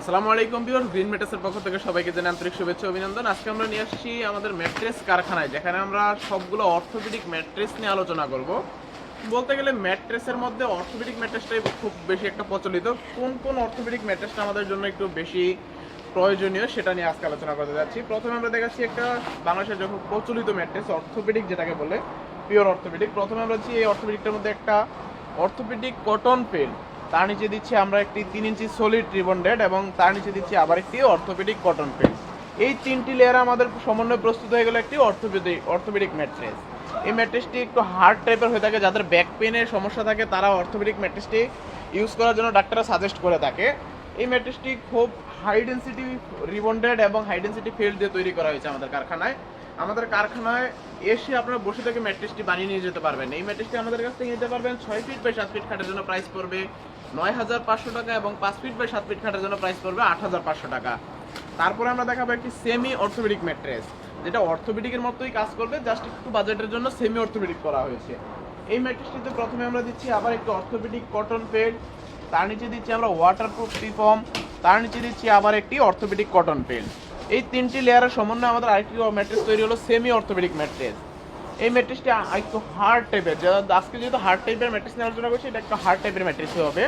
আসসালামু আলাইকুম viewers, green মেটাসের পক্ষ থেকে সবাইকে জানাই আন্তরিক শুভেচ্ছা অভিনন্দন। আজকে আমরা নিয়ে আসছি আমাদের ম্যাট্রেস কারখানায়, যেখানে আমরা সবগুলো অর্থোপেডিক ম্যাট্রেস নিয়ে আলোচনা করব। বলতে গেলে ম্যাট্রেসের মধ্যে অর্থোপেডিক ম্যাট্রেসটাই খুব বেশি একটা প্রচলিত। কোন কোন অর্থোপেডিক ম্যাট্রেসটা আমাদের জন্য একটু বেশি প্রয়োজনীয় সেটা নিয়ে আজকে আলোচনা করতে যাচ্ছি। প্রথমে আমরা দেখাচ্ছি একটা বাংলাদেশের যখন প্রচলিত ম্যাট্রেস, অর্থোপেডিক যেটাকে বলে, পিওর অর্থোপেডিক, প্রথমে আমরা এই অর্থোপেডিকটার মধ্যে একটা অর্থোপেডিক কটন পেন। তার নিচে দিচ্ছি আমরা একটি তিন ইঞ্চি সলিড রিবন্ডেড এবং তার নিচে দিচ্ছি আবার একটি অর্থোপেডিক কটন পেন এই তিনটি লেয়ার আমাদের সমন্বয়ে প্রস্তুত হয়ে গেল একটি অর্থোপেডিক অর্থোপেডিক ম্যাট্রেস এই ম্যাট্রেসটি একটু হার্ড টাইপের হয়ে থাকে, যাদের ব্যাক পেনের সমস্যা থাকে, তারা অর্থোপেডিক ম্যাট্রেসটি ইউজ করার জন্য ডাক্তাররা সাজেস্ট করে থাকে। এই ম্যাট্রেসটি খুব হাই ডেন্সিটি রিবন্ডেড এবং হাই ডেন্সিটি ফিল্ড দিয়ে তৈরি করা হয়েছে আমাদের কারখানায়। আমাদের কারখানায় এসে আপনারা বসে থেকে ম্যাট্রেসটি বানিয়ে নিয়ে যেতে পারবেন। এই ম্যাট্রেসটি আমাদের কাছ থেকে নিতে পারবেন ছয় ফিট বাই সাত ফিট খাটের জন্য প্রাইস পড়বে নয় হাজার পাঁচশো টাকা এবং পাঁচ ফিট বাই সাত ফিট খাটের জন্য প্রাইস পড়বে আট হাজার পাঁচশো টাকা। তারপরে আমরা দেখাবো একটি সেমি অর্থোপেডিক ম্যাট্রেস যেটা অর্থোপেডিকের মতোই কাজ করবে জাস্ট একটু বাজেটের জন্য সেমি অর্থোপেডিক করা হয়েছে। এই ম্যাট্রেসটিতে প্রথমে আমরা দিচ্ছি আবার একটি অর্থোপেডিক কটন পেড তার নিচে দিচ্ছি আমরা ওয়াটারপ্রুফ টিফর্ম তার নিচে দিচ্ছি আবার একটি অর্থোপেডিক কটন পেন এই তিনটি লেয়ারের সমন্বয়ে আমাদের আরেকটি ম্যাট্রেস তৈরি হলো সেমি অর্থোপেডিক ম্যাট্রেস। এই ম্যাট্রেসটি একটু হার্ড টাইপের যারা আজকে যেহেতু হার্ড টাইপের ম্যাট্রেস নিয়ে আলোচনা করছি এটা একটু হার্ড টাইপের ম্যাট্রেস হবে।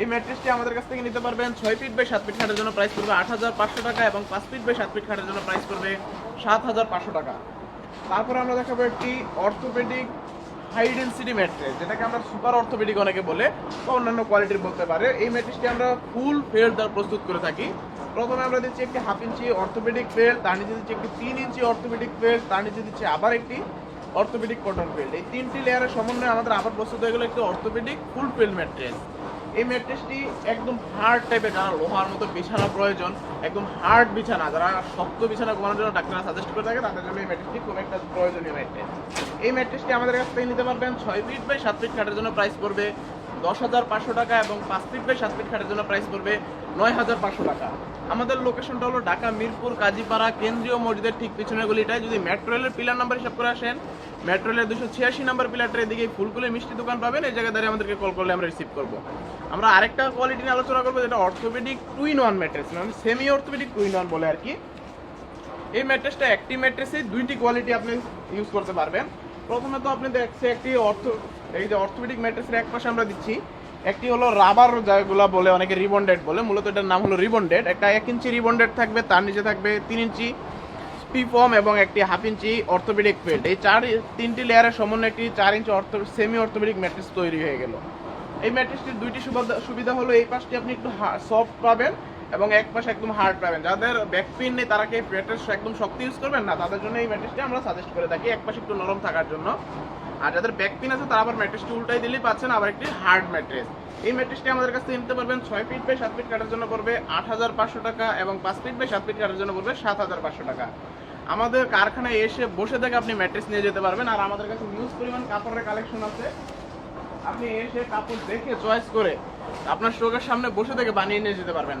এই ম্যাট্রেসটি আমাদের কাছ থেকে নিতে পারবেন ছয় ফিট বাই সাত ফিট খাটের জন্য প্রাইস করবে আট হাজার পাঁচশো টাকা এবং পাঁচ ফিট বাই সাত ফিট খাটের জন্য প্রাইস করবে সাত হাজার পাঁচশো টাকা। তারপরে আমরা দেখাবো একটি অর্থোপেডিক হাই ডেন্সিটি ম্যাট্রেস, যেটাকে আমরা সুপার অর্থোপেডিক অনেকে বলে বা অন্যান্য কোয়ালিটির বলতে পারে। এই ম্যাট্রেসটি আমরা ফুল ফেল দ্বারা প্রস্তুত করে থাকি। প্রথমে আমরা দিচ্ছি একটি হাফ ইঞ্চি অর্থোপেডিক ফেল তার নিচে দিচ্ছি একটি তিন ইঞ্চি অর্থোপেডিক ফেল তার নিচে দিচ্ছি আবার একটি অর্থোপেডিক কটন ফিল্ড এই তিনটি লেয়ারের সমন্বয়ে আমাদের আবার প্রস্তুত হয়ে গেল একটি অর্থোপেডিক ফুল ফিল্ড ম্যাট্রেস এই ম্যাট্রেসটি একদম হার্ড টাইপের যারা লোহার মতো বিছানা প্রয়োজন, একদম হার্ড বিছানা, যারা শক্ত বিছানা ঘুমানোর জন্য ডাক্তাররা সাজেস্ট করে থাকে, তাদের জন্য এই ম্যাট্রেসটি খুব একটা প্রয়োজনীয় ম্যাট্রেস এই ম্যাট্রেসটি আমাদের কাছ থেকে নিতে পারবেন ছয় ফিট বাই সাত ফিট খাটের জন্য প্রাইস পড়বে। দশ হাজার পাঁচশো টাকা এবং পাঁচ ফিট বাই সাত ফিট খাটের জন্য প্রাইস পড়বে নয় হাজার পাঁচশো টাকা। আমাদের লোকেশনটা হলো ঢাকা, মিরপুর, কাজীপাড়া, কেন্দ্রীয় মসজিদের ঠিক পিছনের গলিটায়। যদি মেট্রো রেলের পিলার নাম্বার হিসাব করে আসেন মেট্রো রেলের দুশো ছিয়াশি নাম্বার পিলারটার দিকে ফুলকুলি মিষ্টি দোকান পাবেন। এই জায়গায় দাঁড়িয়ে আমাদেরকে কল করলে আমরা রিসিভ করব। আমরা আরেকটা কোয়ালিটি নিয়ে আলোচনা করব, যেটা অর্থোপেডিক টুইন ওয়ান ম্যাট্রেস মানে সেমি অর্থোপেডিক টুইন ওয়ান বলে আর কি। এই ম্যাট্রেসটা একটি ম্যাট্রেসে দুইটি কোয়ালিটি আপনি ইউজ করতে পারবেন। প্রথমে তো আপনি দেখছে একটি অর্থ, এই যে অর্থোপেডিক ম্যাট্রেসের এক পাশে আমরা দিচ্ছি। একটি হলো রাবার যেগুলো বলে, অনেকে রিবন্ডেড বলে। মূলত এটার নাম হলো রিবন্ডেড। একটা এক ইঞ্চি রিবন্ডেড থাকবে, তার নিচে থাকবে তিন ইঞ্চি স্পিফর্ম এবং একটি হাফ ইঞ্চি অর্থোপেডিক পেড এই চার, তিনটি লেয়ারের সমন্বয়ে একটি চার ইঞ্চি অর্থ সেমি অর্থোপেডিক ম্যাট্রেস তৈরি হয়ে গেল। এই ম্যাট্রেসটির দুইটি সুবিধা সুবিধা হলো এই পাশটি আপনি একটু সফট পাবেন এবং এক পাশে একদম হার্ড পাবেন। যাদের ব্যাক পেন নেই, তারা কি ম্যাট্রেস একদম শক্ত ইউজ করবেন? না, তাদের জন্য এই ম্যাট্রেসটি আমরা সাজেস্ট করে থাকি। এক পাশে একটু নরম থাকার জন্য। আর যাদের ব্যাক পেন আছে, তারা আবার ম্যাট্রেসটি উল্টাই দিলেই পাচ্ছেন আবার একটি হার্ড ম্যাট্রেস। এই ম্যাট্রেসটি আমাদের কাছ নিতে পারবেন ছয় ফিট বাই সাত ফিট কাটার জন্য পড়বে আট হাজার পাঁচশো টাকা এবং পাঁচ ফিট বাই সাত ফিট কাটার জন্য পড়বে সাত হাজার পাঁচশো টাকা। আমাদের কারখানায় এসে বসে থেকে আপনি ম্যাট্রেস নিয়ে যেতে পারবেন। আর আমাদের কাছে নিউজ পরিমাণ কাপড়ের কালেকশন আছে। আপনি এসে কাপড় দেখে চয়েস করে আপনার স্টোকের সামনে বসে থেকে বানিয়ে নিয়ে যেতে পারবেন।